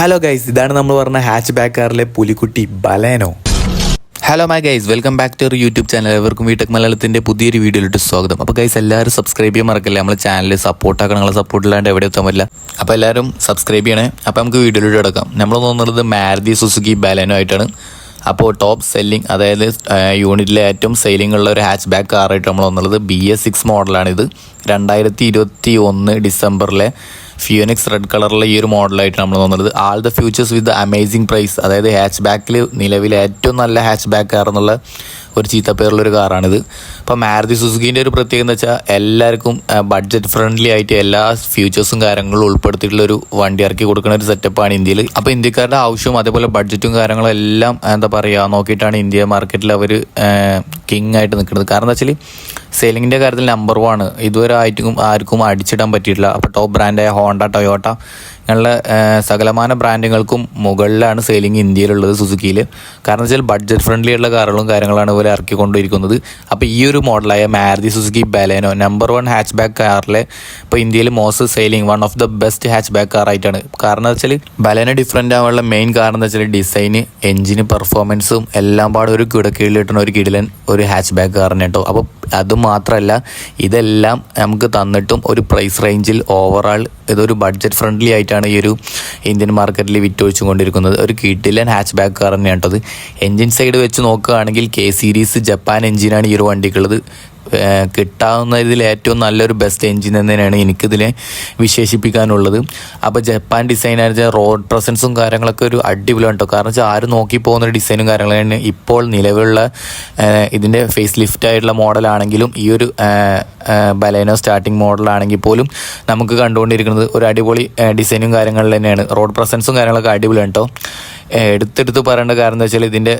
Hello guys ഇതാണ് നമ്മൾ പറഞ്ഞ ഹാച്ച് ബാക്ക് കാറിലെ പുലിക്കുട്ടി Baleno. Hello my guys welcome back to YouTube channel എവർക്കും വീട്ടക് മലയാളത്തിന്റെ പുതിയൊരു വീഡിയോയിലോട്ട് സ്വാഗതം. അപ്പോൾ ഗൈസ് എല്ലാവരും സബ്സ്ക്രൈബ് ചെയ്യാൻ മറക്കില്ല? നമ്മളെ ചാനൽ സപ്പോർട്ട് ആക്കണം. നിങ്ങളെ സപ്പോർട്ട് ഇല്ലാണ്ട് എവിടെ എത്താൻ പറ്റില്ല. അപ്പോൾ എല്ലാവരും സബ്സ്ക്രൈബ് ചെയ്യണേ. അപ്പോൾ നമുക്ക് വീഡിയോയിലോട്ട് കിടക്കാം. നമ്മൾ തോന്നുന്നത് മാരുതി സുസുക്കി ബലേനോ ആയിട്ടാണ്. അപ്പോൾ ടോപ്പ് സെല്ലിംഗ് അതായത് യൂണിറ്റിലെ ഏറ്റവും സെയിലിംഗ് ഉള്ള ഒരു ഹാച്ച് ബാക്ക് കാറായിട്ട് നമ്മൾ വന്നുള്ളത് ബി എസ് സിക്സ് മോഡലാണിത് രണ്ടായിരത്തി ഇരുപത്തി ഒന്ന് ഡിസംബറിലെ ഫിയോനിക്സ് റെഡ് കളറിലെ ഈ ഒരു മോഡലായിട്ട് നമ്മൾ തോന്നുന്നത്. All the features with amazing price അതായത് ഹാച്ച് ബാക്കിൽ നിലവിലെ ഏറ്റവും നല്ല ഹാച്ച് ബാക്ക് കാർ എന്നുള്ള ഒരു ചീത്ത ഒരു കാറാണിത് അപ്പോൾ മാരുതി സുസുക്കിന്റെ ഒരു പ്രത്യേകത എന്ന് വെച്ചാൽ എല്ലാവർക്കും ബഡ്ജറ്റ് ഫ്രണ്ട്ലി ആയിട്ട് എല്ലാ ഫ്യൂച്ചേഴ്സും കാര്യങ്ങളും ഉൾപ്പെടുത്തിയിട്ടുള്ള ഒരു വണ്ടി ഇറക്കി കൊടുക്കുന്ന ഒരു സെറ്റപ്പാണ് ഇന്ത്യയിൽ അപ്പോൾ ഇന്ത്യക്കാരുടെ ആവശ്യവും അതേപോലെ ബഡ്ജറ്റും കാര്യങ്ങളും എല്ലാം എന്താ പറയുക നോക്കിയിട്ടാണ് ഇന്ത്യ മാർക്കറ്റിൽ അവർ കിങ് ആയിട്ട് നിൽക്കുന്നത്. കാരണം എന്താ വെച്ചാൽ സെയിലിങ്ങിന്റെ കാര്യത്തിൽ നമ്പർ വൺ ഇതുവരെ ആയിട്ടും ആർക്കും അടിച്ചിടാൻ പറ്റിയിട്ടില്ല. അപ്പോൾ ടോപ്പ് ബ്രാൻഡായ ഹോണ്ട ടൊയോട്ട ഇങ്ങനെയുള്ള സകലമാന ബ്രാൻഡുകൾക്കും മുകളിലാണ് സെയിലിംഗ് ഇന്ത്യയിലുള്ളത് സുസുക്കിയിൽ കാരണം വെച്ചാൽ ബഡ്ജറ്റ് ഫ്രണ്ട്ലി ഉള്ള കാറുകളും കാര്യങ്ങളാണ് ഇവർ ഇറക്കിക്കൊണ്ടിരിക്കുന്നത്. അപ്പോൾ ഈ ഒരു മോഡലായ Maruti Suzuki Baleno number one hatchback കാറിലെ ഇപ്പോൾ ഇന്ത്യയിൽ most selling one of the best hatchback കാറായിട്ടാണ് കാരണം വെച്ചാൽ ബലേനോ ഡിഫറെന്റ് ആവാനുള്ള മെയിൻ കാരണം എന്ന് വെച്ചാൽ ഡിസൈന് എഞ്ചിന് പെർഫോമൻസും എല്ലാം പാടെ ഒരു കിടക്കീഴിൽ കിട്ടുന്ന ഒരു കിടിലൻ ഒരു ഹാച്ച് ബാക്ക് കാറിന് കേട്ടോ അപ്പോൾ അത് മാത്രമല്ല ഇതെല്ലാം നമുക്ക് തന്നിട്ടും ഒരു പ്രൈസ് റേഞ്ചിൽ ഓവറാൾ ഇതൊരു ബഡ്ജറ്റ് ഫ്രണ്ട്ലി ആയിട്ടാണ് ഈ ഒരു ഇന്ത്യൻ മാർക്കറ്റിൽ വിറ്റൊഴിച്ചു കൊണ്ടിരിക്കുന്നത് ഒരു കിഡിലൻ ഹാച്ച് ബാക്ക് കാർ തന്നെയാണ് കേട്ടത് എൻജിൻ സൈഡ് വെച്ച് നോക്കുകയാണെങ്കിൽ കെ സീരീസ് ജപ്പാൻ എഞ്ചിനാണ് ഈ ഒരു വണ്ടിക്കുള്ളത്. കിട്ടാവുന്ന ഇതിൽ ഏറ്റവും നല്ലൊരു ബെസ്റ്റ് എഞ്ചിൻ തന്നെയാണ് എനിക്കിതിനെ വിശേഷിപ്പിക്കാനുള്ളത്. അപ്പോൾ ജപ്പാൻ ഡിസൈൻ ആയിരുന്ന റോഡ് പ്രസൻസും കാര്യങ്ങളൊക്കെ ഒരു അടിപൊളിയാണ് കേട്ടോ കാരണം വെച്ചാൽ ആരും നോക്കി പോകുന്ന ഒരു ഡിസൈനും കാര്യങ്ങളാണ് ഇപ്പോൾ നിലവിലുള്ള ഇതിന്റെ ഫേസ് ലിഫ്റ്റ് ആയിട്ടുള്ള മോഡലാണെങ്കിലും ഈ ഒരു ബലേനോ സ്റ്റാർട്ടിംഗ് മോഡലാണെങ്കിൽ പോലും നമുക്ക് കണ്ടുകൊണ്ടിരിക്കുന്നത് ഒരു അടിപൊളി ഡിസൈനും കാര്യങ്ങളിൽ തന്നെയാണ്. റോഡ് പ്രസൻസും കാര്യങ്ങളൊക്കെ അടിപൊളിയാണ് കേട്ടോ എടുത്തെടുത്ത് പറയേണ്ട കാരണം എന്താ വെച്ചാൽ ഇതിന്റെ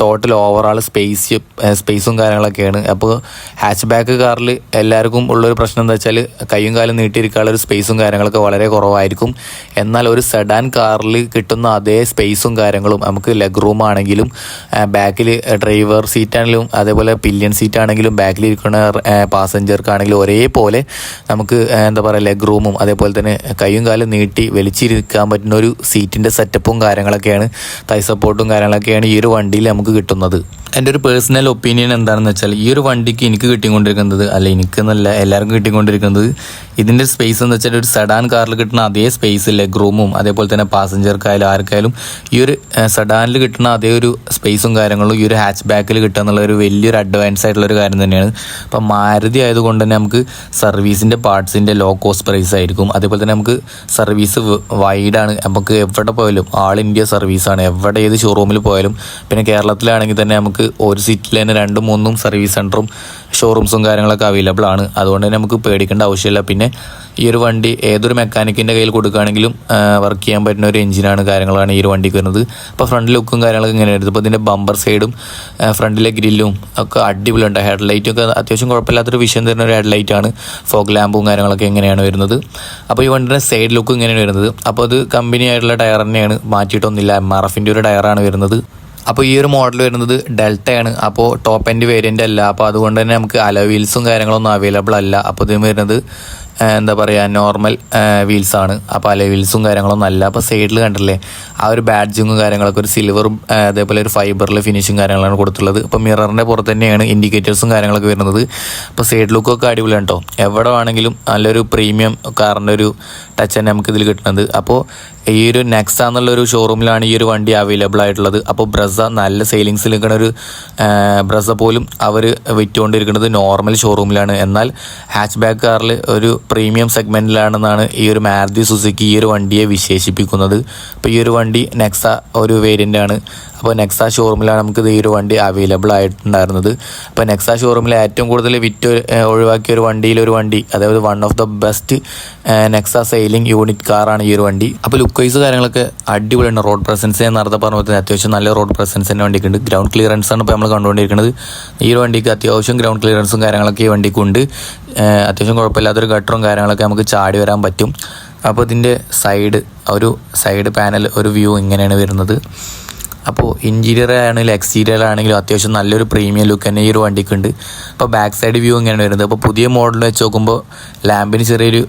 ടോട്ടൽ ഓവറാൾ സ്പേസ് സ്പേസും കാര്യങ്ങളൊക്കെയാണ്. അപ്പോൾ ഹാച്ച് ബാക്ക് കാറിൽ എല്ലാവർക്കും ഉള്ളൊരു പ്രശ്നം എന്താ വെച്ചാൽ കൈയും കാലും നീട്ടിയിരിക്കാനുള്ള ഒരു സ്പേസും കാര്യങ്ങളൊക്കെ വളരെ കുറവായിരിക്കും. എന്നാൽ ഒരു സെഡാൻ കാറിൽ കിട്ടുന്ന അതേ സ്പേസും കാര്യങ്ങളും നമുക്ക് ലെഗ് റൂം ആണെങ്കിലും ബാക്കിൽ ഡ്രൈവർ സീറ്റാണെങ്കിലും അതേപോലെ പില്യൻ സീറ്റ് ആണെങ്കിലും ബാക്കിൽ ഇരിക്കുന്ന പാസഞ്ചർക്കാണെങ്കിലും ഒരേപോലെ നമുക്ക് എന്താ പറയുക ലെഗ് റൂമും അതേപോലെ തന്നെ കൈയും കാലും നീട്ടി വലിച്ചിരിക്കാൻ പറ്റുന്ന ഒരു സീറ്റിന്റെ സെറ്റപ്പും കാര്യങ്ങളൊക്കെയാണ് തൈ സപ്പോർട്ടും കാര്യങ്ങളൊക്കെയാണ് ഈ ഒരു വണ്ടിയിൽ നമുക്ക് കിട്ടുന്നത്. എന്റെ ഒരു പേഴ്സണൽ ഒപ്പീനിയൻ എന്താണെന്ന് വെച്ചാൽ ഈ ഒരു വണ്ടിക്ക് എനിക്ക് കിട്ടിക്കൊണ്ടിരിക്കുന്നത് അല്ല എനിക്ക് എന്നല്ല എല്ലാവർക്കും കിട്ടിക്കൊണ്ടിരിക്കുന്നത് ഇതിന്റെ സ്പേസ് എന്ന് വെച്ചാൽ ഒരു സെഡാൻ കാറിൽ കിട്ടുന്ന അതേ സ്പേസ് ലെഗ് റൂമും അതേപോലെ തന്നെ പാസഞ്ചർക്കായാലും ആർക്കായാലും ഈ ഒരു സെഡാനിൽ കിട്ടുന്ന അതേ ഒരു സ്പേസും കാര്യങ്ങളും ഈ ഒരു ഹാച്ച് ബാക്കിൽ കിട്ടുക എന്നുള്ള ഒരു വലിയൊരു അഡ്വാൻസ് ആയിട്ടുള്ള ഒരു കാര്യം തന്നെയാണ്. അപ്പം മാരുതി ആയതുകൊണ്ട് തന്നെ നമുക്ക് സർവീസിന്റെ പാർട്സിന്റെ ലോ കോസ്റ്റ് പ്രൈസ് ആയിരിക്കും. അതേപോലെ തന്നെ നമുക്ക് സർവീസ് വൈഡാണ് നമുക്ക് എവിടെ പോയാലും ആൾ ഇന്ത്യ സർവീസാണ് എവിടെ ഏത് ഷോറൂമിൽ പോയാലും പിന്നെ കേരളത്തിലാണെങ്കിൽ തന്നെ നമുക്ക് ഒരു സീറ്റിൽ തന്നെ രണ്ടും മൂന്നും സർവീസ് സെന്ററും ഷോറൂംസും കാര്യങ്ങളൊക്കെ അവൈലബിൾ ആണ്. അതുകൊണ്ട് തന്നെ നമുക്ക് പേടിക്കേണ്ട ആവശ്യമില്ല. പിന്നെ ഈ ഒരു വണ്ടി ഏതൊരു മെക്കാനിക്കിന്റെ കയ്യിൽ കൊടുക്കുകയാണെങ്കിലും വർക്ക് ചെയ്യാൻ പറ്റുന്ന ഒരു എഞ്ചിനാണ് കാര്യങ്ങളാണ് ഈ ഒരു വണ്ടിക്ക് വരുന്നത്. അപ്പോൾ ഫ്രണ്ട് ലുക്കും കാര്യങ്ങളൊക്കെ ഇങ്ങനെ വരുന്നത് ഇപ്പോൾ ഇതിന്റെ ബമ്പർ സൈഡും ഫ്രണ്ടിലെ ഗ്രില്ലും ഒക്കെ അടിപൊളിയുണ്ട്. ഹെഡ് ലൈറ്റും ഒക്കെ അത്യാവശ്യം കുഴപ്പമില്ലാത്തൊരു വിഷയം തരുന്ന ഒരു ഹെഡ് ലൈറ്റാണ് ഫോഗ് ലാമ്പും കാര്യങ്ങളൊക്കെ എങ്ങനെയാണ് വരുന്നത്. അപ്പോൾ ഈ വണ്ടിയുടെ സൈഡ് ലുക്കും ഇങ്ങനെയാണ് വരുന്നത്. അപ്പോൾ അത് കമ്പനി ആയിട്ടുള്ള ടയർ തന്നെയാണ്. മാറ്റിയിട്ടൊന്നുമില്ല. എം ആർ എഫിന്റെ ഒരു ടയറാണ് വരുന്നത്. അപ്പോൾ ഈ ഒരു മോഡൽ വരുന്നത് ഡെൽറ്റയാണ് അപ്പോൾ ടോപ്പ് എൻഡ് വേരിയന്റ് അല്ല. അപ്പോൾ അതുകൊണ്ട് തന്നെ നമുക്ക് അലോ വീൽസും കാര്യങ്ങളൊന്നും അവൈലബിൾ അല്ല. അപ്പോൾ ഇതിന് വരുന്നത് എന്താ പറയുക നോർമൽ വീൽസ് ആണ്. അപ്പോൾ അല വീൽസും കാര്യങ്ങളൊന്നും അല്ല. അപ്പോൾ സൈഡിൽ കണ്ടില്ലേ ആ ഒരു ബാഡ്ജിങ്ങും കാര്യങ്ങളൊക്കെ ഒരു സിൽവറും അതേപോലെ ഒരു ഫൈബറിൽ ഫിനിഷും കാര്യങ്ങളാണ് കൊടുത്തുള്ളത് അപ്പോൾ മിററിന്റെ പുറത്ത് തന്നെയാണ് ഇൻഡിക്കേറ്റേഴ്സും കാര്യങ്ങളൊക്കെ വരുന്നത്. അപ്പോൾ സൈഡ് ലുക്കൊക്കെ അടിപൊളിയാണ് കേട്ടോ എവിടെ വേണമെങ്കിലും നല്ലൊരു പ്രീമിയം കാറിന്റെ ഒരു ടച്ച് തന്നെ നമുക്ക് ഇതിൽ കിട്ടുന്നത് അപ്പോൾ ഈ ഒരു നെക്സ എന്നുള്ള ഒരു ഷോറൂമിലാണ് ഈ ഒരു വണ്ടി അവൈലബിൾ ആയിട്ടുള്ളത്. അപ്പോൾ ബ്രസ നല്ല സെയിലിങ്സിൽ നിൽക്കുന്ന ഒരു ബ്രസ പോലും അവർ വിറ്റുകൊണ്ടിരിക്കുന്നത് നോർമൽ ഷോറൂമിലാണ് എന്നാൽ ഹാച്ച് ബാക്ക് കാറിൽ ഒരു പ്രീമിയം സെഗ്മെന്റിലാണെന്നാണ് ഈ ഒരു മാരുതി സുസുക്കി ഈ ഒരു വണ്ടിയെ വിശേഷിപ്പിക്കുന്നത്. അപ്പോൾ ഈ ഒരു വണ്ടി നെക്സ ഒരു വേരിയന്റ് ആണ്. അപ്പോൾ നെക്സ ഷോറൂമിലാണ് നമുക്ക് ഈ ഒരു വണ്ടി അവൈലബിൾ ആയിട്ടുണ്ടായിരുന്നത്. അപ്പോൾ നെക്സ ഷോറൂമിൽ ഏറ്റവും കൂടുതൽ വിറ്റ് ഒഴിവാക്കിയ ഒരു വണ്ടിയിൽ ഒരു വണ്ടി അതായത് one of the best Nexa selling unit കാറാണ് ഈ ഒരു വണ്ടി. അപ്പോൾ ലുക്ക് വൈസ് കാര്യങ്ങളൊക്കെ അടിപൊളിയാണ്. റോഡ് പ്രസൻസ് നേരത്തെ പറഞ്ഞ അത്യാവശ്യം നല്ല റോഡ് പ്രസൻസ് തന്നെ വണ്ടിക്കുണ്ട് ഗ്രൗണ്ട് ക്ലിയറൻസ് ആണ് ഇപ്പോൾ നമ്മൾ കണ്ടുകൊണ്ടിരിക്കുന്നത്. ഈ ഒരു വണ്ടിക്ക് അത്യാവശ്യം ഗ്രൗണ്ട് ക്ലിയറൻസും കാര്യങ്ങളൊക്കെ ഈ വണ്ടിക്കുണ്ട് അത്യാവശ്യം കുഴപ്പമില്ലാത്തൊരു ഗട്ടറും കാര്യങ്ങളൊക്കെ നമുക്ക് ചാടി വരാൻ പറ്റും. അപ്പോൾ ഇതിന്റെ സൈഡ് ഒരു സൈഡ് പാനൽ ഒരു വ്യൂ ഇങ്ങനെയാണ് വരുന്നത്. അപ്പോൾ ഇന്റീരിയർ ആണെങ്കിലും എക്സ്റ്റീരിയർ ആണെങ്കിലും അത്യാവശ്യം നല്ലൊരു പ്രീമിയം ലുക്ക് തന്നെ ഈ ഒരു വണ്ടിക്കുണ്ട്. അപ്പോൾ ബാക്ക് സൈഡ് വ്യൂ ഇങ്ങനെയാണ് വരുന്നത്. അപ്പോൾ പുതിയ മോഡൽ വെച്ച് നോക്കുമ്പോൾ ലാമ്പിന് ചെറിയൊരു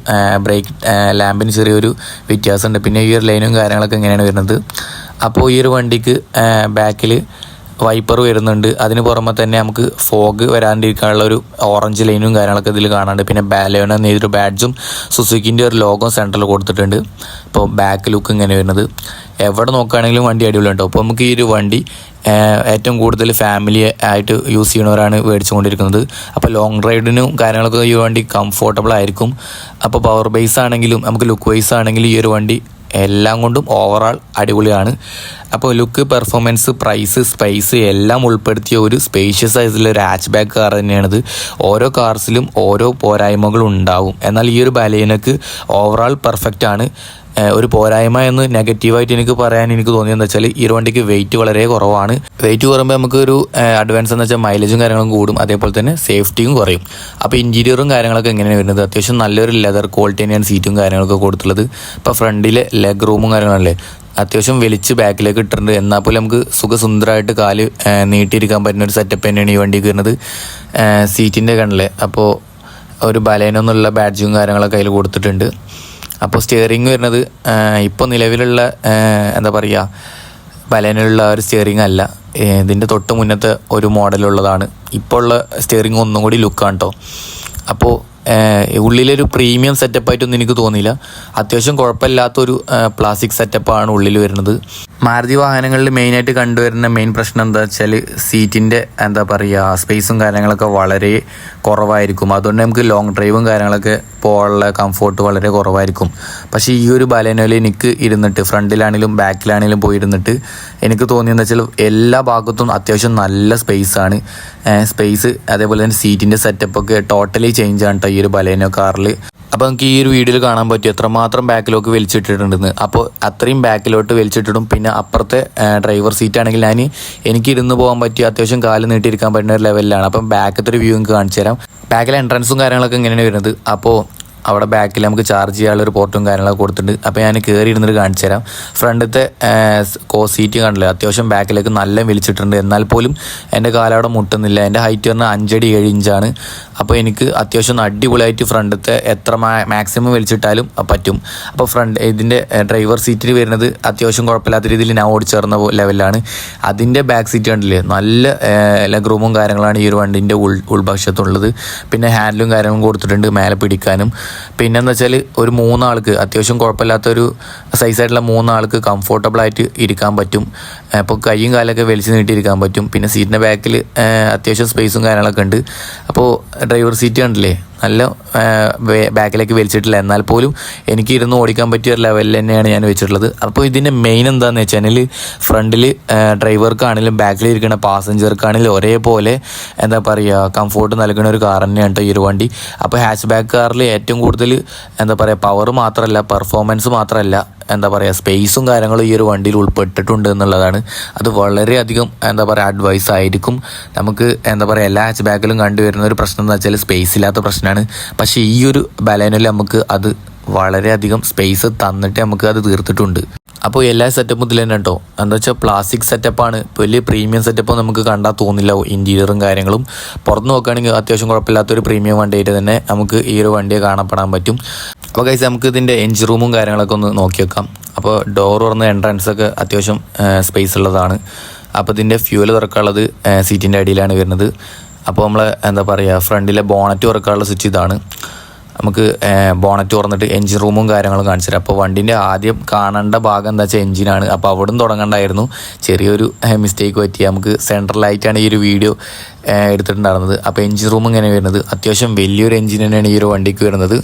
ബ്രേക്ക് ലാമ്പിന് ചെറിയൊരു വ്യത്യാസമുണ്ട്. പിന്നെ ഈ ഒരു ലൈനും കാര്യങ്ങളൊക്കെ ഇങ്ങനെയാണ് വരുന്നത്. അപ്പോൾ ഈ ഒരു വണ്ടിക്ക് ബാക്കിൽ വൈപ്പർ വരുന്നുണ്ട്. അതിന് പുറമെ തന്നെ നമുക്ക് ഫോഗ് വരാണ്ടിരിക്കാനുള്ള ഒരു ഓറഞ്ച് ലൈനും കാര്യങ്ങളൊക്കെ ഇതിൽ കാണാണ്ട് പിന്നെ ബാലേണ എന്നൊരു ബാഡ്ജും സുസുക്കിന്റെ ഒരു ലോഗോ സെന്ററിൽ കൊടുത്തിട്ടുണ്ട്. അപ്പോൾ ബാക്ക് ലുക്ക് ഇങ്ങനെ വരുന്നത്. എവിടെ നോക്കുകയാണെങ്കിലും വണ്ടി അടിപൊളിയുണ്ടോ അപ്പോൾ നമുക്ക് ഈ ഒരു വണ്ടി ഏറ്റവും കൂടുതൽ ഫാമിലി ആയിട്ട് യൂസ് ചെയ്യണവരാണ് മേടിച്ചുകൊണ്ടിരിക്കുന്നത്. അപ്പോൾ ലോങ് റൈഡിനും കാര്യങ്ങളൊക്കെ ഈ വണ്ടി കംഫോർട്ടബിൾ ആയിരിക്കും. അപ്പോൾ പവർ ബേസ് ആണെങ്കിലും നമുക്ക് ലുക്ക് വൈസ് ആണെങ്കിലും ഈ ഒരു വണ്ടി എല്ലാം കൊണ്ടും ഓവറാൾ അടിപൊളിയാണ്. അപ്പോൾ ലുക്ക് പെർഫോമൻസ് പ്രൈസ് സ്പേസ് എല്ലാം ഉൾപ്പെടുത്തിയ ഒരു സ്പേഷ്യസ് ആയിട്ടുള്ള ഒരു ഹാച്ച് ബാക്ക് കാർ തന്നെയാണിത്. ഓരോ കാർസിലും ഓരോ പോരായ്മകളും ഉണ്ടാവും. എന്നാൽ ഈ ഒരു ബലേനക്ക് ഓവറാൾ പെർഫെക്റ്റ് ആണ്. ഒരു പോരായ്മ എന്ന് നെഗറ്റീവായിട്ട് എനിക്ക് പറയാൻ എനിക്ക് തോന്നിയെന്ന് വെച്ചാൽ ഈ വണ്ടിക്ക് വെയിറ്റ് വളരെ കുറവാണ്. വെയിറ്റ് കുറയുമ്പോൾ നമുക്ക് ഒരു അഡ്വാൻസ് എന്ന് വെച്ചാൽ മൈലേജും കാര്യങ്ങളും കൂടും. അതേപോലെ തന്നെ സേഫ്റ്റിയും കുറയും. അപ്പോൾ ഇന്റീരിയറും കാര്യങ്ങളൊക്കെ എങ്ങനെയാണ് വരുന്നത്? അത്യാവശ്യം നല്ലൊരു ലെതർ ക്വാളിറ്റി തന്നെയാണ് സീറ്റും കാര്യങ്ങളൊക്കെ കൊടുത്തുള്ളത് ഇപ്പോൾ ഫ്രണ്ടിലെ ലെഗ് റൂമും കാര്യങ്ങളല്ലേ അത്യാവശ്യം വലിച്ച് ബാക്കിലേക്ക് ഇട്ടിട്ടുണ്ട്. എന്നാൽ പോലും നമുക്ക് സുഖസുന്ദരമായിട്ട് കാൽ നീട്ടിയിരിക്കാൻ പറ്റുന്ന ഒരു സെറ്റപ്പ് തന്നെയാണ് ഈ വണ്ടിക്ക് വരുന്നത്. സീറ്റിന്റെ കണ്ണിലെ. അപ്പോൾ ഒരു ബലേനൊന്നുള്ള ബാഡ്ജും കാര്യങ്ങളൊക്കെ അതിൽ കൊടുത്തിട്ടുണ്ട്. അപ്പോൾ സ്റ്റിയറിംഗ് വരുന്നത് ഇപ്പോൾ നിലവിലുള്ള എന്താ പറയുക ബലനുള്ള ഒരു സ്റ്റിയറിംഗ് അല്ല. ഇതിന്റെ തൊട്ട് മുന്നത്തെ ഒരു മോഡലുള്ളതാണ് ഇപ്പോൾ ഉള്ള സ്റ്റിയറിംഗ് ഒന്നും കൂടി ലുക്കാണ് കേട്ടോ അപ്പോൾ ഉള്ളിലൊരു പ്രീമിയം സെറ്റപ്പായിട്ടൊന്നും എനിക്ക് തോന്നിയില്ല. അത്യാവശ്യം കുഴപ്പമില്ലാത്തൊരു പ്ലാസ്റ്റിക് സെറ്റപ്പാണ് ഉള്ളിൽ വരുന്നത്. മാരുതി വാഹനങ്ങളിൽ മെയിനായിട്ട് കണ്ടുവരുന്ന മെയിൻ പ്രശ്നം എന്താ വെച്ചാൽ സീറ്റിന്റെ എന്താ പറയുക സ്പേസും കാര്യങ്ങളൊക്കെ വളരെ കുറവായിരിക്കും. അതുകൊണ്ട് നമുക്ക് ലോങ് ഡ്രൈവും കാര്യങ്ങളൊക്കെ പോകാനുള്ള കംഫോർട്ട് വളരെ കുറവായിരിക്കും. പക്ഷേ ഈ ഒരു ബലേനോയിൽ എനിക്ക് ഇരുന്നിട്ട് ഫ്രണ്ടിലാണെങ്കിലും ബാക്കിലാണെങ്കിലും പോയിരുന്നിട്ട് എനിക്ക് തോന്നിയെന്ന് വെച്ചാൽ എല്ലാ ഭാഗത്തും അത്യാവശ്യം നല്ല സ്പേസാണ് സ്പേസ് അതേപോലെ തന്നെ സീറ്റിന്റെ സെറ്റപ്പൊക്കെ ടോട്ടലി ചേഞ്ച് ആണ് കേട്ടോ ഈ ഒരു ബലേനോ കാറിൽ അപ്പോൾ നമുക്ക് ഈ ഒരു വീഡിയോയിൽ കാണാൻ പറ്റും എത്രമാത്രം ബാക്കിലോട്ട് വലിച്ചിട്ടിട്ടുണ്ടെന്ന്. അപ്പോൾ അത്രയും ബാക്കിലോട്ട് വലിച്ചിട്ടിടും. പിന്നെ അപ്പുറത്തെ ഡ്രൈവർ സീറ്റ് ആണെങ്കിൽ ഞാൻ എനിക്ക് ഇരുന്ന് പോകാൻ പറ്റിയ അത്യാവശ്യം കാൽ നീട്ടിയിരിക്കാൻ പറ്റുന്ന ഒരു ലെവലിലാണ് അപ്പം ബാക്കത്തെ ഒരു വ്യൂ നിങ്ങൾക്ക് കാണിച്ചു തരാം ബാക്കിലെ എൻട്രൻസും കാര്യങ്ങളൊക്കെ ഇങ്ങനെയാണ് വരുന്നത്? അപ്പോൾ അവിടെ ബാക്കിൽ നമുക്ക് ചാർജ് ചെയ്യാനുള്ള ഒരു പോർട്ടും കാര്യങ്ങളൊക്കെ കൊടുത്തിട്ടുണ്ട്. അപ്പോൾ ഞാൻ കയറി ഇരുന്നിട്ട് കാണിച്ചു തരാം. ഫ്രണ്ടത്തെ കോ സീറ്റ് കണ്ടില്ല? അത്യാവശ്യം ബാക്കിലേക്ക് നല്ല വലിച്ചിട്ടുണ്ട്. എന്നാൽ പോലും എന്റെ കാലവിടെ മുട്ടുന്നില്ല. എന്റെ ഹൈറ്റ് പറഞ്ഞാൽ അഞ്ചടി ഏഴ് ഇഞ്ചാണ് അപ്പോൾ എനിക്ക് അത്യാവശ്യം അടിപൊളിയായിട്ട് ഫ്രണ്ടത്തെ എത്ര മാക്സിമം വലിച്ചിട്ടാലും പറ്റും. അപ്പോൾ ഫ്രണ്ട് ഇതിന്റെ ഡ്രൈവർ സീറ്റിൽ വരുന്നത് അത്യാവശ്യം കുഴപ്പമില്ലാത്ത രീതിയിൽ ഞാൻ ഓടിച്ചേർന്ന ലെവലാണ് അതിന്റെ ബാക്ക് സീറ്റ് കണ്ടില്ലേ? നല്ല ലെഗ് റൂമും കാര്യങ്ങളാണ് ഈ ഒരു വണ്ടിന്റെ ഉൾ ഉൾഭാഷത്തുള്ളത് പിന്നെ ഹാൻഡിലും കാര്യങ്ങളും കൊടുത്തിട്ടുണ്ട് മേലെ പിടിക്കാനും. പിന്നെ എന്താ വെച്ചാൽ ഒരു മൂന്നാൾക്ക് അത്യാവശ്യം കുഴപ്പമില്ലാത്തൊരു സൈസായിട്ടുള്ള മൂന്നാൾക്ക് കംഫോർട്ടബിൾ ആയിട്ട് ഇരിക്കാൻ പറ്റും. അപ്പോൾ കൈയും കാലൊക്കെ വലിച്ചു നീട്ടിയിരിക്കാൻ പറ്റും. പിന്നെ സീറ്റിന്റെ ബാക്കിൽ അത്യാവശ്യം സ്പേസും കാര്യങ്ങളൊക്കെ ഉണ്ട്. അപ്പോൾ ഡ്രൈവർ സീറ്റ് കണ്ടില്ലേ? നല്ല ബാക്കിലേക്ക് വലിച്ചിട്ടില്ല. എന്നാൽ പോലും എനിക്ക് ഇരുന്ന് ഓടിക്കാൻ പറ്റിയ ഒരു ലെവലിൽ തന്നെയാണ് ഞാൻ വെച്ചിട്ടുള്ളത്. അപ്പോൾ ഇതിന്റെ മെയിൻ എന്താണെന്ന് വെച്ചാൽ ഫ്രണ്ടിൽ ഡ്രൈവർക്കാണെങ്കിലും ബാക്കിൽ ഇരിക്കുന്ന പാസഞ്ചർക്കാണെങ്കിലും ഒരേപോലെ എന്താ പറയുക കംഫോർട്ട് നൽകുന്ന ഒരു കാർ തന്നെയാണ് കേട്ടോ ഈ ഒരു വണ്ടി. അപ്പോൾ ഹാച്ച് ബാക്ക് കാറിൽ ഏറ്റവും കൂടുതൽ എന്താ പറയുക പവർ മാത്രമല്ല പെർഫോമൻസ് മാത്രമല്ല എന്താ പറയുക സ്പേസും കാര്യങ്ങളും ഈ ഒരു വണ്ടിയിൽ ഉൾപ്പെട്ടിട്ടുണ്ട് എന്നുള്ളതാണ്. അത് വളരെയധികം എന്താ പറയുക അഡ്വൈസ് ആയിരിക്കും. നമുക്ക് എന്താ പറയുക എല്ലാ ഹാച്ച് ബാഗിലും കണ്ടുവരുന്ന ഒരു പ്രശ്നം എന്ന് വെച്ചാൽ സ്പേസ് ഇല്ലാത്ത പ്രശ്നമാണ്. പക്ഷേ ഈ ഒരു ബലേനിൽ നമുക്ക് അത് വളരെയധികം സ്പേസ് തന്നിട്ട് നമുക്ക് അത് തീർത്തിട്ടുണ്ട്. അപ്പോൾ എല്ലാ സെറ്റപ്പും ഇതിൽ തന്നെ കേട്ടോ എന്താ വെച്ചാൽ പ്ലാസ്റ്റിക് സെറ്റപ്പാണ് വലിയ പ്രീമിയം സെറ്റപ്പ് നമുക്ക് കണ്ടാൽ തോന്നില്ല. ഇന്റീരിയറും കാര്യങ്ങളും. പുറത്ത് നോക്കുകയാണെങ്കിൽ അത്യാവശ്യം കുഴപ്പമില്ലാത്തൊരു പ്രീമിയം വണ്ടിയായിട്ട് തന്നെ നമുക്ക് ഈ ഒരു വണ്ടിയെ കാണപ്പെടാൻ പറ്റും. അപ്പോൾ കൈസ് നമുക്ക് ഇതിന്റെ എഞ്ചിൻ റൂമും കാര്യങ്ങളൊക്കെ ഒന്ന് നോക്കി വെക്കാം. അപ്പോൾ ഡോർ തുറന്ന എൻട്രൻസ് ഒക്കെ അത്യാവശ്യം സ്പേസ് ഉള്ളതാണ്. അപ്പോൾ ഇതിന്റെ ഫ്യൂവൽ തുറക്കാനുള്ളത് സീറ്റിന്റെ അടിയിലാണ് വരുന്നത്. അപ്പോൾ നമ്മൾ എന്താ പറയുക ഫ്രണ്ടിലെ ബോണറ്റ് തുറക്കാനുള്ള സ്വിച്ച് ഇതാണ്. നമുക്ക് ബോണറ്റ് തുറന്നിട്ട് എൻജിൻ റൂമും കാര്യങ്ങളും കാണിച്ചു തരാം അപ്പോൾ വണ്ടിന്റെ ആദ്യം കാണേണ്ട ഭാഗം എന്താ വെച്ചാൽ എഞ്ചിനാണ് അപ്പോൾ അവിടുന്ന് തുടങ്ങണ്ടായിരുന്നു. ചെറിയൊരു മിസ്റ്റേക്ക് പറ്റി. നമുക്ക് സെൻട്രലായിട്ടാണ് ഈ ഒരു വീഡിയോ എടുത്തിട്ടുണ്ടായിരുന്നത്. അപ്പോൾ എഞ്ചിൻ റൂം ഇങ്ങനെ വരുന്നത്. അത്യാവശ്യം വലിയൊരു എഞ്ചിൻ തന്നെയാണ് ഈ ഒരു വണ്ടിക്ക് വരുന്നത്.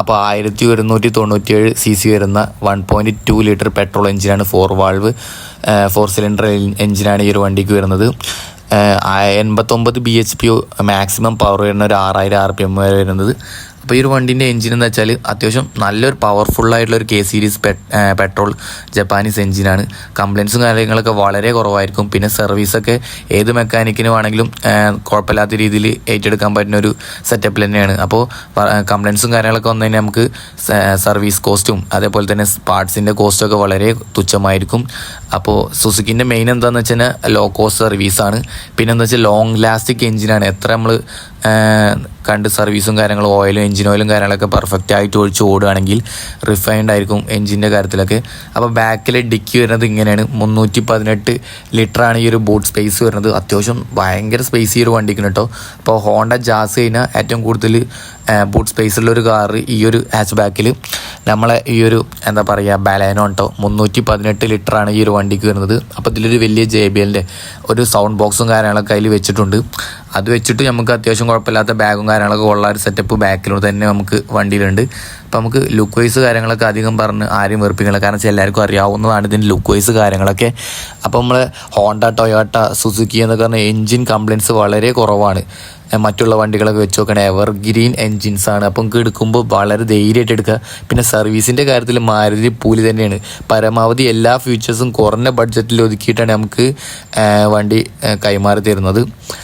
അപ്പോൾ ആയിരത്തി ഒരുന്നൂറ്റി തൊണ്ണൂറ്റിയേഴ് സി സി വരുന്ന one point two litre petrol എഞ്ചിനാണ് ഫോർ വാൾവ് ഫോർ സിലിണ്ടർ എഞ്ചിനാണ് ഈ ഒരു വണ്ടിക്ക് വരുന്നത്. എൺപത്തൊമ്പത് B H P maximum power വരുന്ന ഒരു ആറായിരം ആർ പി എം വരെ വരുന്നത്. അപ്പോൾ ഈ ഒരു വണ്ടിന്റെ എഞ്ചിൻ എന്ന് വെച്ചാൽ അത്യാവശ്യം നല്ലൊരു പവർഫുൾ ആയിട്ടുള്ള ഒരു കെ സീരീസ് പെട്രോൾ ജപ്പാനീസ് എഞ്ചിനാണ് കംപ്ലയിൻസും കാര്യങ്ങളൊക്കെ വളരെ കുറവായിരിക്കും. പിന്നെ സർവീസൊക്കെ ഏത് മെക്കാനിക്കിന് വേണമെങ്കിലും ആ, കുഴപ്പമില്ലാത്ത രീതിയിൽ ഏറ്റെടുക്കാൻ പറ്റുന്ന ഒരു സെറ്റപ്പിൽ തന്നെയാണ്. അപ്പോൾ കംപ്ലയിൻസും കാര്യങ്ങളൊക്കെ വന്നു കഴിഞ്ഞാൽ നമുക്ക് സർവീസ് കോസ്റ്റും അതേപോലെ തന്നെ പാർട്സിന്റെ കോസ്റ്റും ഒക്കെ വളരെ തുച്ഛമായിരിക്കും. അപ്പോൾ സുസുക്കിന്റെ മെയിൻ എന്താണെന്ന് വെച്ചാൽ ലോ കോസ്റ്റ് സർവീസാണ് പിന്നെ എന്താ വെച്ചാൽ ലോങ് ലാസ്റ്റിക് എഞ്ചിനാണ് എത്ര നമ്മൾ കണ്ട് സർവീസും കാര്യങ്ങളും ഓയിലും എഞ്ചിൻ ഓയിലും കാര്യങ്ങളൊക്കെ പെർഫെക്റ്റ് ആയിട്ട് ഒഴിച്ച് ഓടുകയാണെങ്കിൽ റിഫൈൻഡ് ആയിരിക്കും എഞ്ചിന്റെ കാര്യത്തിലൊക്കെ. അപ്പോൾ ബാക്കിലെ ഡിക്കി വരുന്നത് ഇങ്ങനെയാണ്. മുന്നൂറ്റി പതിനെട്ട് ലിറ്ററാണ് ഈ ഒരു ബോട്ട് സ്പേസ് വരുന്നത്. അത്യാവശ്യം ഭയങ്കര സ്പേസ് ഈ ഒരു വണ്ടിക്ക് കേട്ടോ അപ്പോൾ ഹോണ്ട ജാസ് കഴിഞ്ഞാൽ ഏറ്റവും കൂടുതൽ ബൂട്ട് സ്പേസുള്ള ഒരു കാറ് ഈ ഒരു ഹാച്ച് ബാക്കിൽ നമ്മളെ ഈ ഒരു എന്താ പറയുക ബലേനോ കേട്ടോ മുന്നൂറ്റി പതിനെട്ട് ലിറ്ററാണ് ഈ ഒരു വണ്ടിക്ക് വരുന്നത്. അപ്പോൾ ഇതിലൊരു വലിയ ജെ ബി എല്ലിന്റെ ഒരു സൗണ്ട് ബോക്സും കാര്യങ്ങളൊക്കെ അതിൽ വെച്ചിട്ടുണ്ട്. അത് വെച്ചിട്ട് നമുക്ക് അത്യാവശ്യം കുഴപ്പമില്ലാത്ത ബാഗും കാര്യങ്ങളൊക്കെ ഉള്ള ഒരു സെറ്റപ്പ് ബാക്കിലൂടെ തന്നെ നമുക്ക് വണ്ടിയിലുണ്ട്. അപ്പോൾ നമുക്ക് ലുക്ക് വൈസ് കാര്യങ്ങളൊക്കെ അധികം പറഞ്ഞ് ആരും വെറുപ്പിക്കില്ല കാരണം വെച്ചാൽ എല്ലാവർക്കും അറിയാവുന്നതാണ് ഇതിന്റെ ലുക്ക് വൈസ് കാര്യങ്ങളൊക്കെ. അപ്പോൾ നമ്മൾ ഹോണ്ട ടൊയോട്ട സുസുക്കി എന്നൊക്കെ പറഞ്ഞ എൻജിൻ കംപ്ലയിൻസ് വളരെ കുറവാണ്. മറ്റുള്ള വണ്ടികളൊക്കെ വെച്ച് നോക്കണേ എവർ ഗ്രീൻ എൻജിൻസ് ആണ്. അപ്പം നമുക്ക് എടുക്കുമ്പോൾ വളരെ ധൈര്യമായിട്ട് എടുക്കുക. പിന്നെ സർവീസിന്റെ കാര്യത്തിൽ മാരുതി പൂലി തന്നെയാണ്. പരമാവധി എല്ലാ ഫീച്ചേഴ്സും കുറഞ്ഞ ബഡ്ജറ്റിൽ ഒതുക്കിയിട്ടാണ് നമുക്ക് വണ്ടി കൈമാറി തരുന്നത്.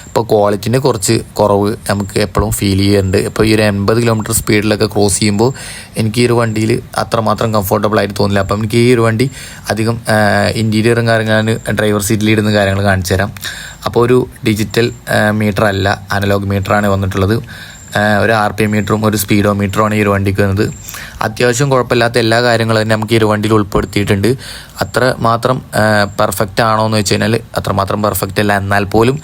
ഇപ്പോൾ ക്വാളിറ്റിന്റെ കുറച്ച് കുറവ് നമുക്ക് എപ്പോഴും ഫീൽ ചെയ്യുന്നുണ്ട് ഇപ്പോൾ ഈ ഒരു എൺപത് കിലോമീറ്റർ സ്പീഡിലൊക്കെ ക്രോസ് ചെയ്യുമ്പോൾ എനിക്ക് ഈ ഒരു വണ്ടിയിൽ അത്രമാത്രം കംഫർട്ടബിൾ ആയിട്ട് തോന്നില്ല. അപ്പം എനിക്ക് ഈ ഒരു വണ്ടി അധികം ഇന്റീരിയറും കാര്യങ്ങളാണ് ഡ്രൈവർ സീറ്റിൽ ഇടുന്ന കാര്യങ്ങൾ കാണിച്ചു തരാം. അപ്പോൾ ഒരു ഡിജിറ്റൽ മീറ്റർ അല്ല അനലോഗ് മീറ്ററാണ് വന്നിട്ടുള്ളത്. ഒരു ആർ പി മീറ്ററും ഒരു സ്പീഡോ മീറ്ററുമാണ് ഈ ഒരു വണ്ടിക്ക് വരുന്നത് അത്യാവശ്യം കുഴപ്പമില്ലാത്ത എല്ലാ കാര്യങ്ങളും തന്നെ നമുക്ക് ഈ ഒരു വണ്ടിയിൽ ഉൾപ്പെടുത്തിയിട്ടുണ്ട്. അത്ര മാത്രം പെർഫെക്റ്റ് ആണോ എന്ന് വെച്ച് കഴിഞ്ഞാൽ അത്രമാത്രം പെർഫെക്റ്റ് അല്ല. എന്നാൽ പോലും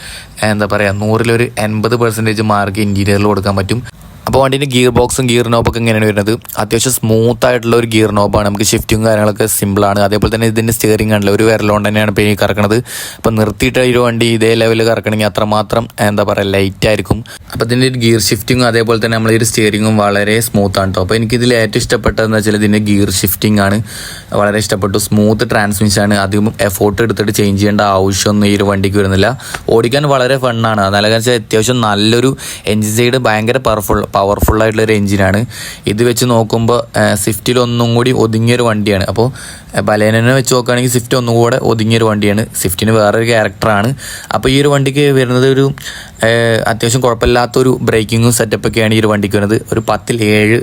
എന്താ പറയുക നൂറിലൊരു എൺപത് പെർസെന്റേജ് മാർക്ക് ഇന്റീരിയറിൽ കൊടുക്കാൻ പറ്റും. അപ്പോൾ വണ്ടീന്റെ ഗിയർ ബോക്സും ഗിയർ നോബൊക്കെ എങ്ങനെയാണ് വരുന്നത്? അത്യാവശ്യം സ്മൂത്ത് ആയിട്ടുള്ള ഒരു ഗിയർ നോബാണ് നമുക്ക് ഷിഫ്റ്റും കാര്യങ്ങളൊക്കെ സിമ്പിളാണ് അതേപോലെ തന്നെ ഇതിന്റെ സ്റ്റിയറിംഗ് ആണല്ലോ ഒരു വിരലുകൊണ്ട് തന്നെയാണ് ഇപ്പോൾ ഈ കറക്കണത്. അപ്പോൾ നിർത്തിയിട്ട് ഒരു വണ്ടി ഇതേ ലെവലിൽ കറക്കണമെങ്കിൽ അത്രമാത്രം എന്താ പറയുക ലൈറ്റ് ആയിരിക്കും. അപ്പോൾ ഇതിന്റെ ഗിയർ ഷിഫ്റ്റിംഗ് അതേപോലെ തന്നെ നമ്മൾ ഒരു സ്റ്റിയറിങ്ങും വളരെ സ്മൂത്ത് ആണ് കേട്ടോ അപ്പോൾ എനിക്കിതിൽ ഏറ്റവും ഇഷ്ടപ്പെട്ടതെന്ന് വെച്ചാൽ ഇതിന്റെ ഗിയർ ഷിഫ്റ്റിംഗ് ആണ്. വളരെ ഇഷ്ടപ്പെട്ടു. സ്മൂത്ത് ട്രാൻസ്മിഷൻ ആണ്. അധികം എഫോർട്ട് എടുത്തിട്ട് ചേഞ്ച് ചെയ്യേണ്ട ആവശ്യമൊന്നും ഈ ഒരു വണ്ടിക്ക് വരുന്നില്ല. ഓടിക്കാൻ വളരെ ഫണ്ണാണ് അതല്ല വെച്ചാൽ അത്യാവശ്യം നല്ലൊരു എൻജിൻ സൈഡ് ഭയങ്കര പവർഫുൾ ഒരു എഞ്ചിനാണ് ഇത് വെച്ച് നോക്കുമ്പോൾ സ്വിഫ്റ്റിൽ ഒന്നും കൂടി ഒതുങ്ങിയൊരു വണ്ടിയാണ്. അപ്പോൾ ബലേനെ വെച്ച് നോക്കുകയാണെങ്കിൽ സ്വിഫ്റ്റ് ഒന്നും കൂടെ ഒതുങ്ങിയൊരു വണ്ടിയാണ്. സ്വിഫ്റ്റിന് വേറൊരു ക്യാരക്ടറാണ് അപ്പോൾ ഈ ഒരു വണ്ടിക്ക് വരുന്നത് ഒരു അത്യാവശ്യം കുഴപ്പമില്ലാത്തൊരു ബ്രേക്കിങ്ങും സെറ്റപ്പൊക്കെയാണ് ഈ ഒരു വണ്ടിക്ക് വരുന്നത്. ഒരു പത്തിൽ ഏഴ്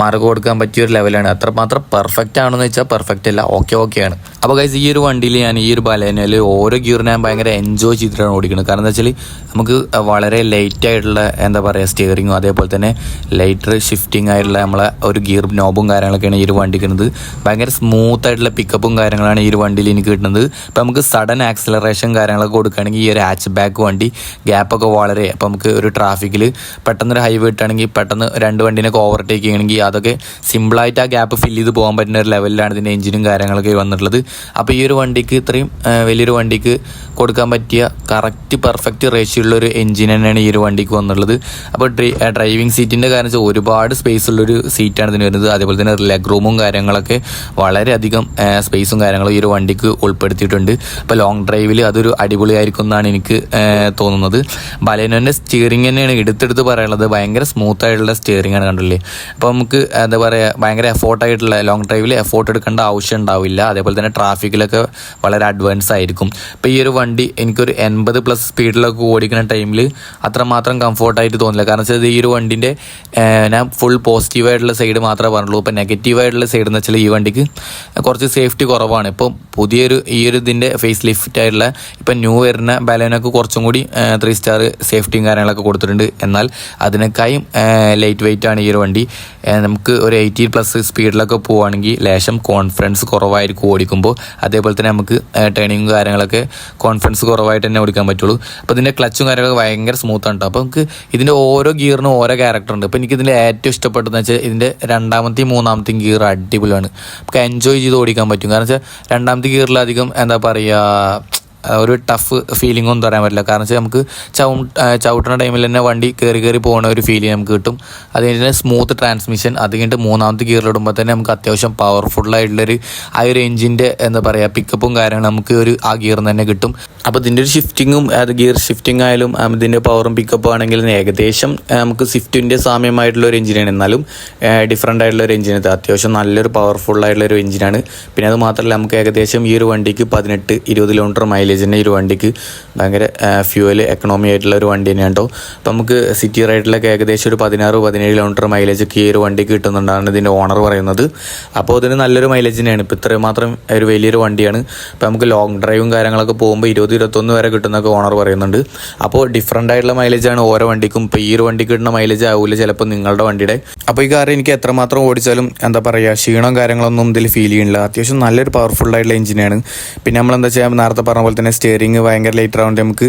മാർക്ക് കൊടുക്കാൻ പറ്റിയ ഒരു ലെവലാണ് അത്രമാത്രം പെർഫെക്റ്റ് ആണെന്ന് വെച്ചാൽ പെർഫെക്റ്റ് അല്ല ഓക്കെ ഓക്കെയാണ് അപ്പോൾ ഗൈസ് ഈ ഒരു വണ്ടിയിൽ ഞാൻ ഈ ഒരു ബലേനയിൽ ഓരോ ഗിയർ ഞാൻ ഭയങ്കര എൻജോയ് ചെയ്തിട്ടാണ് ഓടിക്കുന്നത്. കാരണം എന്താ വെച്ചാൽ നമുക്ക് വളരെ ലൈറ്റ് ആയിട്ടുള്ള എന്താ പറയുക സ്റ്റിയറിങ്ങും അതേപോലെ തന്നെ ലൈറ്റർ ഷിഫ്റ്റിംഗ് ആയിട്ടുള്ള നമ്മളെ ഒരു ഗിയർ നോബും കാര്യങ്ങളൊക്കെയാണ് ഈ ഒരു വണ്ടിക്കുന്നത് ഭയങ്കര സ്മൂത്ത് ആയിട്ടുള്ള പിക്കപ്പും കാര്യങ്ങളാണ് ഈ ഒരു വണ്ടിയിൽ എനിക്ക് കിട്ടുന്നത്. ഇപ്പം നമുക്ക് സഡൻ ആക്സിലറേഷൻ കാര്യങ്ങളൊക്കെ കൊടുക്കുകയാണെങ്കിൽ ഈ ഒരു ഹാച്ച് ബാക്ക് വണ്ടി ഗ്യാപ്പൊക്കെ വളരെ അപ്പം നമുക്ക് ഒരു ട്രാഫിക്കിൽ പെട്ടെന്ന് ഒരു ഹൈവേ ഇട്ടാണെങ്കിൽ പെട്ടെന്ന് രണ്ട് വണ്ടീനൊക്കെ ഓവർടേക്ക് ചെയ്യണമെങ്കിൽ അതൊക്കെ സിമ്പിളായിട്ട് ആ ഗ്യാപ്പ് ഫില്ല് ചെയ്ത് പോകാൻ പറ്റുന്ന ഒരു ലെവലിലാണ് ഇതിന്റെ എഞ്ചിനും കാര്യങ്ങളൊക്കെ വന്നിട്ടുള്ളത്. അപ്പോൾ ഈ ഒരു വണ്ടിക്ക് ഇത്രയും വലിയൊരു വണ്ടിക്ക് കൊടുക്കാൻ പറ്റിയ കറക്റ്റ് പെർഫെക്റ്റ് റേഷ്യോ ഉള്ള ഒരു എഞ്ചിൻ തന്നെയാണ് ഈ ഒരു വണ്ടിക്ക് വന്നിട്ടുള്ളത്. അപ്പോൾ ഡ്രൈ ഡ്രൈവിംഗ് സീറ്റിന്റെ കാരണം വെച്ചാൽ ഒരുപാട് സ്പേസ് ഉള്ളൊരു സീറ്റാണ് ഇതിന് വരുന്നത്. അതേപോലെ തന്നെ ലെഗ് റൂമും കാര്യങ്ങളൊക്കെ വളരെയധികം സ്പേസും കാര്യങ്ങളും ഈ ഒരു വണ്ടിക്ക് ഉൾപ്പെടുത്തിയിട്ടുണ്ട്. അപ്പോൾ ലോങ് ഡ്രൈവിൽ അതൊരു അടിപൊളിയായിരിക്കും എന്നാണ് എനിക്ക് തോന്നുന്നത്. ബലേനോന്റെ സ്റ്റിയറിംഗ് തന്നെയാണ് എടുത്തെടുത്ത് പറയുന്നത് ഭയങ്കര സ്മൂത്ത് ആയിട്ടുള്ള സ്റ്റിയറിംഗ് ആണ് കണ്ടില്ലേ? അപ്പോൾ നമുക്ക് എന്താ പറയുക ഭയങ്കര എഫോർട്ടായിട്ടുള്ള ലോങ് ഡ്രൈവിൽ എഫോർട്ട് എടുക്കേണ്ട ആവശ്യം ഉണ്ടാവില്ല. അതേപോലെ തന്നെ ട്രാഫിക്കിലൊക്കെ വളരെ അഡ്വാൻസ് ആയിരിക്കും. ഇപ്പോൾ ഈ ഒരു വണ്ടി എനിക്കൊരു എൺപത് പ്ലസ് സ്പീഡിലൊക്കെ ഓടിക്കുന്ന ടൈമിൽ അത്രമാത്രം കംഫോർട്ടായിട്ട് തോന്നില്ല. കാരണം വെച്ചാൽ ഈ ഒരു വണ്ടിന്റെ ഞാൻ ഫുൾ പോസിറ്റീവായിട്ടുള്ള സൈഡ് മാത്രമേ പറഞ്ഞുള്ളൂ. ഇപ്പോൾ നെഗറ്റീവായിട്ടുള്ള സൈഡ് എന്ന് വെച്ചാൽ ഈ വണ്ടിക്ക് കുറച്ച് സേഫ്റ്റി കുറവാണ്. ഇപ്പോൾ പുതിയൊരു ഈ ഒരു ഇതിന്റെ ഫേസ് ലിഫ്റ്റ് ആയിട്ടുള്ള ഇപ്പം ന്യൂ വരുന്ന ബലോനൊക്കെ കുറച്ചും കൂടി ത്രീ സ്റ്റാർ സേഫ്റ്റിയും കാര്യങ്ങളൊക്കെ കൊടുത്തിട്ടുണ്ട്. എന്നാൽ അതിനേക്കായും ലൈറ്റ് വെയിറ്റ് ആണ് ഈ ഒരു വണ്ടി. നമുക്ക് ഒരു എയ്റ്റി പ്ലസ് സ്പീഡിലൊക്കെ പോവുകയാണെങ്കിൽ ലേശം കോൺഫിഡൻസ് കുറവായിരിക്കും ഓടിക്കുമ്പോൾ. അതേപോലെ തന്നെ നമുക്ക് ടേണിങ്ങും കാര്യങ്ങളൊക്കെ കോൺഫിഡൻസ് കുറവായിട്ട് തന്നെ ഓടിക്കാൻ പറ്റുള്ളൂ. അപ്പോൾ ഇതിന്റെ ക്ലച്ചും കാര്യങ്ങളൊക്കെ ഭയങ്കര സ്മൂത്ത് ആണ് ട്ടോ. അപ്പോൾ നമുക്ക് ഇതിന്റെ ഓരോ ഗിയറിനും ഓരോ ക്യാരക്ടർ ഉണ്ട്. അപ്പോൾ എനിക്ക് ഇതിന്റെ ഏറ്റവും ഇഷ്ടപ്പെട്ടതെന്ന് വെച്ചാൽ ഇതിന്റെ രണ്ടാമത്തെയും മൂന്നാമത്തെയും ഗിയർ അടിപൊളിയാണ്. നമുക്ക് എൻജോയ് ചെയ്ത് ഓടിക്കാൻ പറ്റും. കാരണം വെച്ചാൽ രണ്ടാമത്തെ ഗിയറിൽ അധികം എന്താ പറയുക ഒരു ടഫ് ഫീലിംഗ് ഒന്നും പറയാൻ പറ്റില്ല. കാരണം വെച്ചാൽ നമുക്ക് ചവ ചവിട്ടുന്ന ടൈമിൽ തന്നെ വണ്ടി കയറി കയറി പോകുന്ന ഒരു ഫീലിംഗ് നമുക്ക് കിട്ടും. അത് കഴിഞ്ഞിട്ട് സ്മൂത്ത് ട്രാൻസ്മിഷൻ അത് കഴിഞ്ഞിട്ട് മൂന്നാമത്തെ ഗിയറിലിടുമ്പോൾ തന്നെ നമുക്ക് അത്യാവശ്യം പവർഫുൾ ആയിട്ടുള്ളൊരു ആ ഒരു എഞ്ചിന്റെ എന്താ പറയുക പിക്കപ്പും കാര്യങ്ങളും നമുക്ക് ഒരു ആ ഗിയർ തന്നെ കിട്ടും. അപ്പോൾ ഇതിന്റെ ഒരു ഷിഫ്റ്റിങ്ങും അത് ഗിയർ ഷിഫ്റ്റിംഗ് ആയാലും ഇതിന്റെ പവറും പിക്കപ്പും ആണെങ്കിലും ഏകദേശം നമുക്ക് സ്വിഫ്റ്റിന്റെ സാമ്യമായിട്ടുള്ള ഒരു എഞ്ചിനാണ് എന്നാലും ഡിഫറെന്റ് ആയിട്ടുള്ള ഒരു എഞ്ചിൻ അത്യാവശ്യം നല്ലൊരു പവർഫുൾ ആയിട്ടുള്ള ഒരു എഞ്ചിനാണ് പിന്നെ അത് മാത്രമല്ല നമുക്ക് ഏകദേശം ഈ ഒരു വണ്ടിക്ക് പതിനെട്ട് ഇരുപത് കിലോമീറ്റർ മൈലേജിന്റെ ഒരു വണ്ടിക്ക് ഭയങ്കര ഫ്യൂവൽ എക്കണോമി ആയിട്ടുള്ള ഒരു വണ്ടി തന്നെയാണ് കേട്ടോ അപ്പോൾ നമുക്ക് സിറ്റി റൈഡിലൊക്കെ ഏകദേശം ഒരു പതിനാറ് പതിനേഴ് കിലോമീറ്റർ മൈലേജ് ഒക്കെ ഈ ഒരു വണ്ടിക്ക് കിട്ടുന്നുണ്ടാണ് ഇതിന്റെ ഓണർ പറയുന്നത്. അപ്പോൾ അതിന് നല്ലൊരു മൈലേജ് തന്നെയാണ്. ഇപ്പോൾ ഇത്രയും മാത്രം ഒരു വലിയൊരു വണ്ടിയാണ്. അപ്പോൾ നമുക്ക് ലോങ് ഡ്രൈവും കാര്യങ്ങളൊക്കെ പോകുമ്പോൾ ഇരുപത് ഇരുപത്തൊന്ന് വരെ കിട്ടുന്നൊക്കെ ഓണർ പറയുന്നുണ്ട്. അപ്പോൾ ഡിഫറെന്റ് ആയിട്ടുള്ള മൈലേജാണ് ഓരോ വണ്ടിക്കും. ഇപ്പോൾ ഈ ഒരു വണ്ടിക്ക് കിട്ടുന്ന മൈലേജ് ആവില്ല ചിലപ്പോൾ നിങ്ങളുടെ വണ്ടിയുടെ. അപ്പോൾ ഈ കാർ എനിക്ക് എത്രമാത്രം ഓടിച്ചാലും എന്താ പറയുക ക്ഷീണം കാര്യങ്ങളൊന്നും ഇതിൽ ഫീൽ ചെയ്യുന്നില്ല. അത്യാവശ്യം നല്ലൊരു പവർഫുൾ ആയിട്ടുള്ള എഞ്ചിനാണ് പിന്നെ നമ്മൾ എന്താ ചെയ്യുക നേരത്തെ പറഞ്ഞ പോലെ തന്നെ സ്റ്റിയറിങ് ഭയങ്കര ലേറ്റ് ആവുന്നുണ്ട് നമുക്ക്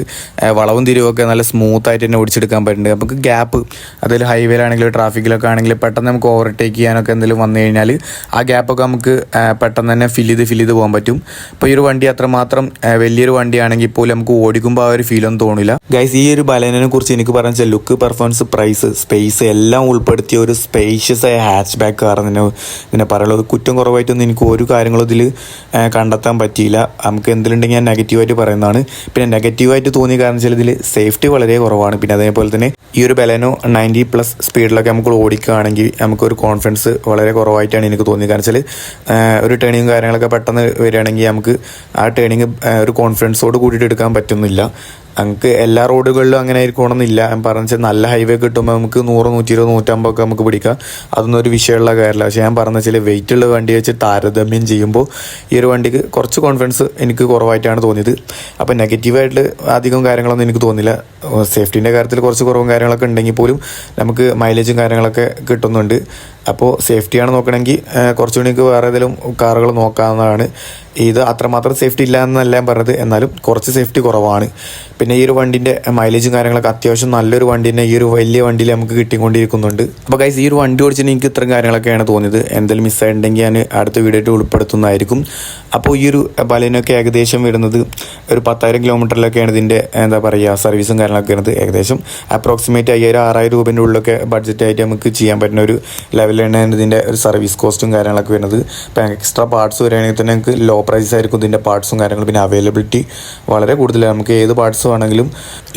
വളവും തിരിവൊക്കെ നല്ല സ്മൂത്ത് ആയിട്ട് തന്നെ ഓടിച്ചെടുക്കാൻ പറ്റുന്നുണ്ട് നമുക്ക് ഗ്യാപ്പ് അതിൽ ഹൈവേയിലാണെങ്കിലും ട്രാഫിക്കിലൊക്കെ ആണെങ്കിലും പെട്ടെന്ന് നമുക്ക് ഓവർടേക്ക് ചെയ്യാനൊക്കെ എന്തെങ്കിലും വന്നു കഴിഞ്ഞാൽ ആ ഗ്യാപ്പൊക്കെ നമുക്ക് പെട്ടെന്ന് തന്നെ ഫിൽ ചെയ്ത് ഫിൽ ചെയ്ത് പോകാൻ പറ്റും. ഇപ്പോൾ ഈ ഒരു വണ്ടി അത്രമാത്രം വലിയൊരു വണ്ടിയാണെങ്കിൽ പോലും നമുക്ക് ഓടിക്കുമ്പോൾ ആ ഒരു ഫീലൊന്നും തോന്നില്ല ഗൈസ് ഈ ഒരു ബലേനെ കുറിച്ച് എനിക്ക് പറയാൻ ലുക്ക് പെർഫോമൻസ് പ്രൈസ് സ്പേസ് എല്ലാം ഉൾപ്പെടുത്തിയ ഒരു സ്പേഷ്യസ് ആയ ഹാച്ച് ബാക്ക് കാർ തന്നെ ഇതിനെ പറയുള്ളത് കുറ്റം കുറവായിട്ടൊന്നും എനിക്ക് ഒരു കാര്യങ്ങളും ഇതിൽ കണ്ടെത്താൻ പറ്റിയില്ല. നമുക്ക് എന്തിലുണ്ടെങ്കിൽ ഞാൻ നെഗറ്റീവായിട്ട് പറയുന്നതാണ്. പിന്നെ നെഗറ്റീവായിട്ട് തോന്നിയ കാരണം വെച്ചാൽ ഇതിൽ സേഫ്റ്റി വളരെ കുറവാണ്. പിന്നെ അതേപോലെ തന്നെ ഈ ഒരു ബലേനോ നയന്റി പ്ലസ് സ്പീഡിലൊക്കെ നമുക്ക് ഓടിക്കുകയാണെങ്കിൽ നമുക്കൊരു കോൺഫിഡൻസ് വളരെ കുറവായിട്ടാണ് എനിക്ക് തോന്നിയത്. കാരണം വെച്ചാൽ ഒരു ടേണിങ്ങും കാര്യങ്ങളൊക്കെ പെട്ടെന്ന് വരികയാണെങ്കിൽ നമുക്ക് ആ ടേണിങ് ഒരു കോൺഫിഡൻസോട് കൂടിയിട്ട് എടുക്കാൻ പറ്റുന്നില്ല. നമുക്ക് എല്ലാ റോഡുകളിലും അങ്ങനെ ആയിരിക്കണമെന്നില്ല. ഞാൻ പറഞ്ഞ വെച്ചാൽ നല്ല ഹൈവേ കിട്ടുമ്പോൾ നമുക്ക് നൂറ് നൂറ്റി ഇരുപത് നൂറ്റമ്പതൊക്കെ നമുക്ക് പിടിക്കാം. അതൊന്നും ഒരു വിഷയമുള്ള കാര്യമില്ല. പക്ഷേ ഞാൻ പറഞ്ഞ വെച്ചാൽ വെയിറ്റ് ഉള്ള വണ്ടി വെച്ച് താരതമ്യം ചെയ്യുമ്പോൾ ഈ ഒരു വണ്ടിക്ക് കുറച്ച് കോൺഫിഡൻസ് എനിക്ക് കുറവായിട്ടാണ് തോന്നിയത്. അപ്പോൾ നെഗറ്റീവായിട്ട് അധികം കാര്യങ്ങളൊന്നും എനിക്ക് തോന്നില്ല. സേഫ്റ്റീന്റെ കാര്യത്തിൽ കുറച്ച് കുറവും കാര്യങ്ങളൊക്കെ ഉണ്ടെങ്കിൽ പോലും നമുക്ക് മൈലേജും കാര്യങ്ങളൊക്കെ കിട്ടുന്നുണ്ട്. അപ്പോൾ സേഫ്റ്റിയാണ് നോക്കണമെങ്കിൽ കുറച്ചുകൂടി എനിക്ക് വേറെ ഏതെങ്കിലും കാറുകൾ നോക്കാവുന്നതാണ്. ഇത് അത്രമാത്രം സേഫ്റ്റി ഇല്ല എന്നല്ല പറഞ്ഞത്. എന്നാലും കുറച്ച് സേഫ്റ്റി കുറവാണ്. പിന്നെ ഈ ഒരു വണ്ടിന്റെ മൈലേജും കാര്യങ്ങളൊക്കെ അത്യാവശ്യം നല്ലൊരു വണ്ടി തന്നെ ഈ ഒരു വലിയ വണ്ടിയിൽ നമുക്ക് കിട്ടിക്കൊണ്ടിരിക്കുന്നുണ്ട്. അപ്പോൾ ഗൈസ് ഈ ഒരു വണ്ടി ഓടിച്ചിട്ട് എനിക്ക് ഇത്രയും കാര്യങ്ങളൊക്കെയാണ് തോന്നിയത്. എന്തെങ്കിലും മിസ്സായിട്ടുണ്ടെങ്കിൽ ഞാൻ അടുത്ത വീഡിയോയിട്ട് ഉൾപ്പെടുത്തുന്നതായിരിക്കും. അപ്പോൾ ഈ ഒരു ബലിനൊക്കെ ഏകദേശം വരുന്നത് ഒരു പത്തായിരം കിലോമീറ്ററിലൊക്കെയാണ് ഇതിന്റെ എന്താ പറയുക സർവീസും കാര്യങ്ങളൊക്കെ വരുന്നത്. ഏകദേശം അപ്രോക്സിമേറ്റ് അയ്യായിരം ആറായിരം രൂപേന്റെ ഉള്ളിലൊക്കെ ബഡ്ജറ്റായിട്ട് നമുക്ക് ചെയ്യാൻ പറ്റുന്ന ഒരു ലെവലാണ് ഇതിന്റെ ഒരു സർവീസ് കോസ്റ്റും കാര്യങ്ങളൊക്കെ വരുന്നത്. ഇപ്പം എക്സ്ട്രാ പാർട്സ് വരികയാണെങ്കിൽ തന്നെ നമുക്ക് ലോ പ്രൈസ് ആയിരിക്കും ഇതിന്റെ പാർട്സും കാര്യങ്ങളും. പിന്നെ അവൈലബിലിറ്റി വളരെ കൂടുതലാണ്. നമുക്ക് ഏത് പാർട്സ് വേണമെങ്കിലും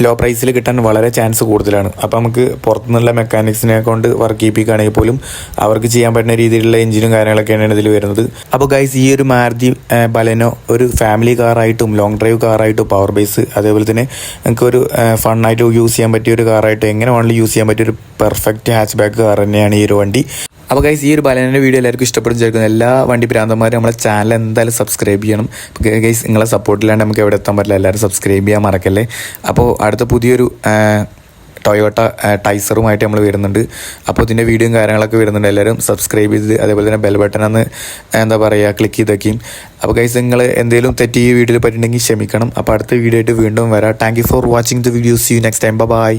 ലോ പ്രൈസിൽ കിട്ടാൻ വളരെ ചാൻസ് കൂടുതലാണ്. അപ്പോൾ നമുക്ക് പുറത്തുനിന്നുള്ള മെക്കാനിക്സിനെ കൊണ്ട് വർക്ക് ചെയ്യിപ്പിക്കുകയാണെങ്കിൽ പോലും അവർക്ക് ചെയ്യാൻ പറ്റുന്ന രീതിയിലുള്ള എഞ്ചിനും കാര്യങ്ങളൊക്കെയാണ് ഇതിൽ വരുന്നത്. അപ്പോൾ ഗൈസ് ഈ ഒരു മാരുതി ബലനോ ഒരു ഫാമിലി കാറായിട്ടും ലോങ് ഡ്രൈവ് കാറായിട്ടും പവർ ബേസ് അതേപോലെ തന്നെ നമുക്ക് ഒരു ഫണ്ണായിട്ട് യൂസ് ചെയ്യാൻ പറ്റിയ ഒരു കാറായിട്ട് എങ്ങനെ വേണമെങ്കിലും യൂസ് ചെയ്യാൻ പറ്റിയ ഒരു പെർഫെക്റ്റ് ഹാച്ച് ബാക്ക് കാർ തന്നെയാണ് ഈ ഒരു വണ്ടി. അപ്പോൾ ഗൈസ് ഈ ഒരു ബലനന്റെ വീഡിയോ എല്ലാവർക്കും ഇഷ്ടപ്പെടും ചേർക്കുന്ന എല്ലാ വണ്ടി ഭ്രാന്തന്മാരും നമ്മളെ ചാനൽ എന്തായാലും സബ്സ്ക്രൈബ് ചെയ്യണം. ഗൈസ് നിങ്ങളെ സപ്പോർട്ടില്ലാണ്ട് നമുക്ക് എവിടെ എത്താൻ പറ്റില്ല. എല്ലാവരും സബ്സ്ക്രൈബ് ചെയ്യാൻ മറക്കല്ലേ? അപ്പോൾ അടുത്ത പുതിയൊരു ടൊയോട്ട ടൈസറുമായിട്ട് നമ്മൾ വരുന്നുണ്ട്. അപ്പോൾ ഇതിന്റെ വീഡിയോയും കാര്യങ്ങളൊക്കെ വരുന്നുണ്ട്. എല്ലാവരും സബ്സ്ക്രൈബ് ചെയ്ത് അതേപോലെ തന്നെ ബെൽ ബട്ടൺ എന്താ പറയുക ക്ലിക്ക് ചെയ്തൊക്കെയും അപ്പോൾ ഗൈസ് നിങ്ങൾ എന്തെങ്കിലും തെറ്റി ഈ വീഡിയോയിൽ പറ്റിയിട്ടുണ്ടെങ്കിൽ ക്ഷമിക്കണം. അപ്പോൾ അടുത്ത വീഡിയോ ആയിട്ട് വീണ്ടും വരാം. Thank for watching the videos you next time bye